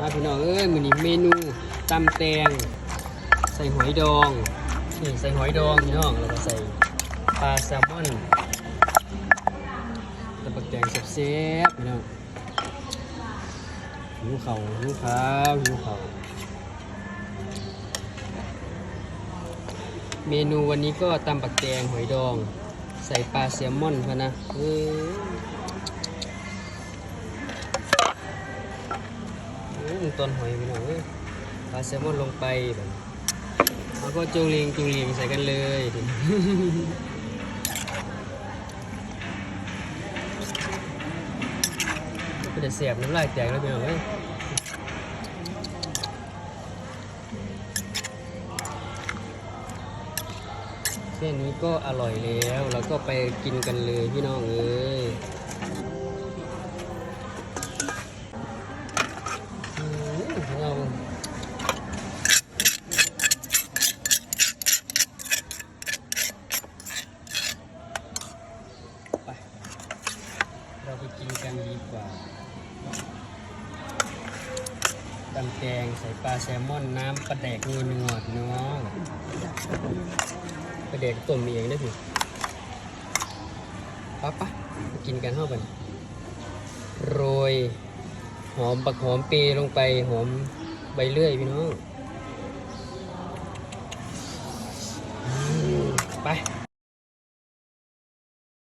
มาพี่น้องเอ้ยมือนี้เมนูตำแตง ใส่หอยดองนี่ใส่หอยดองพี่น้องแล้วก็ใส่ปลาแซลมอนตะบักแดงแซ่บพี่น้องหิวเข่าหิวข้าวหิวเข่าเมนูวันนี้ก็ตำบักแดงหอยดอง ใส่ปลาแซลมอนพะนะเออ ต้นหอยพี่น้องปลาแซลมอนลงไปแบบแล้วก็จูงลิงจูงลิงใส่กันเลยก็จะเสียบน้ำลายแตกแล้วพี่น้องเอ้ยแค่นี้ก็อร่อยแล้วเราก็ไปกินกันเลยพี่น้องเอ้ย เราไปกินกันดีกว่าตำแกงใส่ปลาแซลมอนน้ำปลาแดกนัวนัวพี่น้องปลาแดกต้มเองได้พี่ปะปะไปกินกันเข้ากันโรย หอมปักหอมปรย์ลงไปหอมใบเลื่อยพี่น้อง ไป